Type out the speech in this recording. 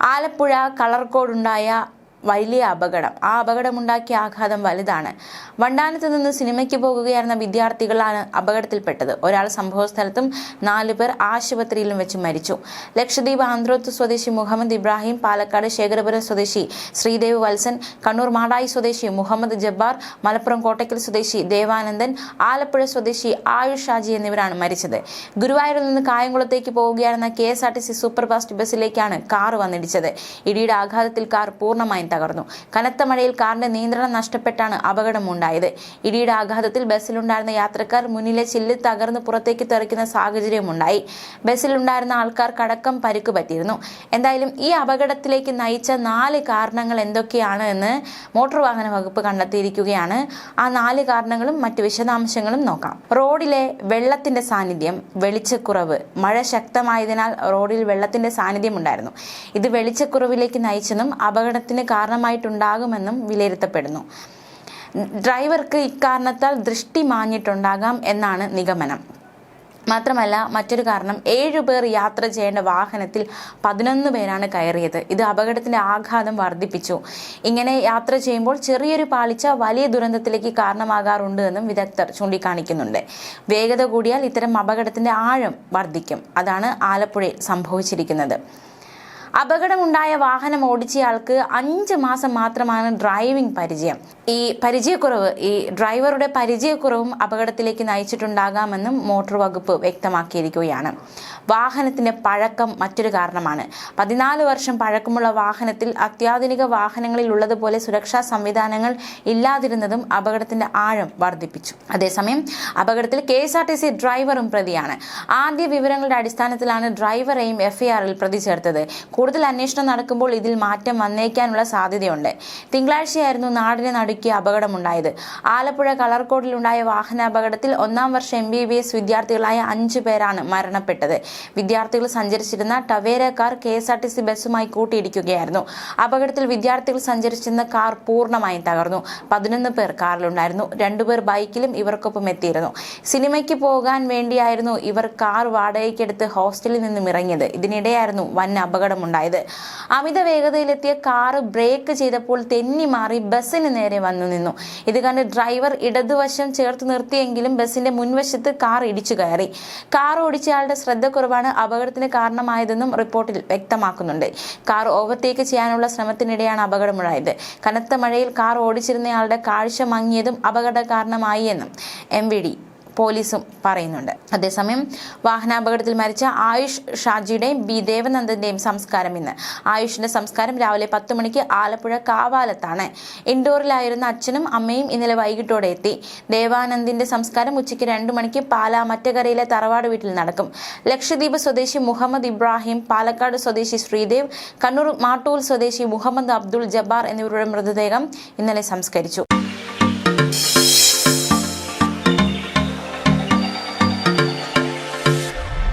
ആലപ്പുഴ കളർക്കോടുണ്ടായ വലിയ അപകടം. ആ അപകടമുണ്ടാക്കിയ ആഘാതം വലുതാണ്. വണ്ടാനത്ത് നിന്ന് സിനിമയ്ക്ക് പോകുകയായിരുന്ന വിദ്യാർത്ഥികളാണ് അപകടത്തിൽപ്പെട്ടത്. ഒരാൾ സംഭവസ്ഥലത്തും നാലു പേർ ആശുപത്രിയിലും വെച്ച് മരിച്ചു. ലക്ഷദ്വീപ് ആന്ധ്രോത്ത് സ്വദേശി മുഹമ്മദ് ഇബ്രാഹിം പാലക്കാട് ശേഖരപുരം സ്വദേശി ശ്രീദേവ് വത്സൻ കണ്ണൂർ മാടായി സ്വദേശി മുഹമ്മദ് ജബ്ബാർ മലപ്പുറം കോട്ടയ്ക്കൽ സ്വദേശി ദേവാനന്ദൻ ആലപ്പുഴ സ്വദേശി ആയുഷ് ഷാജി എന്നിവരാണ് മരിച്ചത്. ഗുരുവായൂരിൽ നിന്ന് കായംകുളത്തേക്ക് പോവുകയായിരുന്ന K S R T C super fast ബസ്സിലേക്കാണ് car വന്നിടിച്ചത്. ഇടിയുടെ ആഘാതത്തിൽ കാർ പൂർണമായും തകർന്നു. കനത്ത മഴയിൽ കാറിന്റെ നിയന്ത്രണം നഷ്ടപ്പെട്ടാണ് അപകടമുണ്ടായത്. ഇടിയുടെ ആഘാതത്തിൽ ബസ്സിലുണ്ടായിരുന്ന യാത്രക്കാർ മുന്നിലെ ചില്ല് തകർന്ന് പുറത്തേക്ക് തെറിക്കുന്ന സാഹചര്യമുണ്ടായി. ബസ്സിലുണ്ടായിരുന്ന ആൾക്കാർക്കടക്കം പരിക്ക് പറ്റിയിരുന്നു. എന്തായാലും ഈ അപകടത്തിലേക്ക് നയിച്ച നാല് കാരണങ്ങൾ എന്തൊക്കെയാണ് എന്ന് മോട്ടോർ വാഹന വകുപ്പ് കണ്ടെത്തിയിരിക്കുകയാണ്. ആ നാല് കാരണങ്ങളും മറ്റ് വിശദാംശങ്ങളും നോക്കാം. റോഡിലെ വെള്ളത്തിന്റെ സാന്നിധ്യം വെളിച്ചക്കുറവ് മഴ ശക്തമായതിനാൽ റോഡിൽ വെള്ളത്തിന്റെ സാന്നിധ്യം ഉണ്ടായിരുന്നു. ഇത് വെളിച്ചക്കുറവിലേക്ക് നയിച്ചെന്നും അപകടത്തിന് കാരണമായിട്ടുണ്ടാകുമെന്നും വിലയിരുത്തപ്പെടുന്നു. ഡ്രൈവർക്ക് ഇക്കാരണത്താൽ ദൃഷ്ടി മാഞ്ഞിട്ടുണ്ടാകാം എന്നാണ് നിഗമനം. മാത്രമല്ല മറ്റൊരു കാരണം ഏഴുപേർ യാത്ര ചെയ്യേണ്ട വാഹനത്തിൽ പതിനൊന്ന് പേരാണ് കയറിയത്. ഇത് അപകടത്തിന്റെ ആഘാതം വർദ്ധിപ്പിച്ചു. ഇങ്ങനെ യാത്ര ചെയ്യുമ്പോൾ ചെറിയൊരു പാളിച്ച വലിയ ദുരന്തത്തിലേക്ക് കാരണമാകാറുണ്ട് എന്നും വിദഗ്ധർ ചൂണ്ടിക്കാണിക്കുന്നുണ്ട്. വേഗത കൂടിയാൽ ഇത്തരം അപകടത്തിന്റെ ആഴം വർദ്ധിക്കും. അതാണ് ആലപ്പുഴയിൽ സംഭവിച്ചിരിക്കുന്നത്. അപകടമുണ്ടായ വാഹനം ഓടിച്ചയാൾക്ക് അഞ്ച് മാസം മാത്രമാണ് ഡ്രൈവിംഗ് പരിചയം. ഈ പരിചയക്കുറവ് ഈ ഡ്രൈവറുടെ പരിചയക്കുറവും അപകടത്തിലേക്ക് നയിച്ചിട്ടുണ്ടാകാമെന്നും മോട്ടോർ വകുപ്പ് വ്യക്തമാക്കിയിരിക്കുകയാണ്. വാഹനത്തിന്റെ പഴക്കം മറ്റൊരു കാരണമാണ്. പതിനാല് വർഷം പഴക്കമുള്ള വാഹനത്തിൽ അത്യാധുനിക വാഹനങ്ങളിൽ ഉള്ളതുപോലെ സുരക്ഷാ സംവിധാനങ്ങൾ ഇല്ലാതിരുന്നതും അപകടത്തിന്റെ ആഴം വർദ്ധിപ്പിച്ചു. അതേസമയം അപകടത്തിൽ K S R T C ഡ്രൈവറും പ്രതിയാണ്. ആദ്യ വിവരങ്ങളുടെ അടിസ്ഥാനത്തിലാണ് ഡ്രൈവറെയും എഫ്ഐആറിൽ പ്രതി ചേർത്തത് കൂടുതൽ അന്വേഷണം നടക്കുമ്പോൾ ഇതിൽ മാറ്റം വന്നേക്കാനുള്ള സാധ്യതയുണ്ട്. തിങ്കളാഴ്ചയായിരുന്നു നാടിനെ നടുക്കിയ അപകടമുണ്ടായത്. ആലപ്പുഴ കളർക്കോടിലുണ്ടായ വാഹനാപകടത്തിൽ ഒന്നാം വർഷ എം ബി ബി എസ് വിദ്യാർത്ഥികളായ അഞ്ചു പേരാണ് മരണപ്പെട്ടത്. വിദ്യാർത്ഥികൾ സഞ്ചരിച്ചിരുന്ന Tavera car K S R T C ബസ്സുമായി കൂട്ടിയിടിക്കുകയായിരുന്നു. അപകടത്തിൽ വിദ്യാർത്ഥികൾ സഞ്ചരിച്ചിരുന്ന കാർ പൂർണമായും തകർന്നു. പതിനൊന്ന് പേർ കാറിലുണ്ടായിരുന്നു. രണ്ടുപേർ ബൈക്കിലും ഇവർക്കൊപ്പം എത്തിയിരുന്നു. സിനിമയ്ക്ക് പോകാൻ വേണ്ടിയായിരുന്നു ഇവർ കാർ വാടകയ്ക്കെടുത്ത് ഹോസ്റ്റലിൽ നിന്നും ഇറങ്ങിയത്. ഇതിനിടെയായിരുന്നു വൻ അപകടമുണ്ടായത് അമിത വേഗതയിലെത്തിയ കാർ ബ്രേക്ക് ചെയ്തപ്പോൾ തെന്നി മാറി ബസ്സിന് നേരെ വന്നു നിന്നു. ഇത് കണ്ട് ഡ്രൈവർ ഇടതുവശം ചേർത്ത് നിർത്തിയെങ്കിലും ബസ്സിന്റെ മുൻവശത്ത് കാർ ഇടിച്ചു കയറി. കാർ ഓടിച്ചയാളുടെ ശ്രദ്ധക്കുറവാണ് അപകടത്തിന് കാരണമായതെന്നും റിപ്പോർട്ടിൽ വ്യക്തമാക്കുന്നുണ്ട്. കാർ ഓവർടേക്ക് ചെയ്യാനുള്ള ശ്രമത്തിനിടെയാണ് അപകടമുണ്ടായത്. കനത്ത മഴയിൽ കാർ ഓടിച്ചിരുന്നയാളുടെ കാഴ്ച മങ്ങിയതും അപകട കാരണമായി എന്നും എം വി ഡി പോലീസും പറയുന്നുണ്ട്. അതേസമയം വാഹനാപകടത്തിൽ മരിച്ച ആയുഷ് ഷാജിയുടെയും ബി ദേവനന്ദന്റെയും സംസ്കാരം ഇന്ന്. ആയുഷിന്റെ സംസ്കാരം രാവിലെ പത്ത് മണിക്ക് ആലപ്പുഴ കാവാലത്താണ്. ഇൻഡോറിലായിരുന്ന അച്ഛനും അമ്മയും ഇന്നലെ വൈകിട്ടോടെ എത്തി. ദേവാനന്ദിന്റെ സംസ്കാരം ഉച്ചയ്ക്ക് രണ്ടു മണിക്ക് പാലാ മറ്റകരയിലെ തറവാട് വീട്ടിൽ നടക്കും. ലക്ഷദ്വീപ് സ്വദേശി മുഹമ്മദ് ഇബ്രാഹിം പാലക്കാട് സ്വദേശി ശ്രീദേവ് കണ്ണൂർ മാട്ടൂൽ സ്വദേശി മുഹമ്മദ് അബ്ദുൾ ജബ്ബാർ എന്നിവരുടെ മൃതദേഹം ഇന്നലെ സംസ്കരിച്ചു.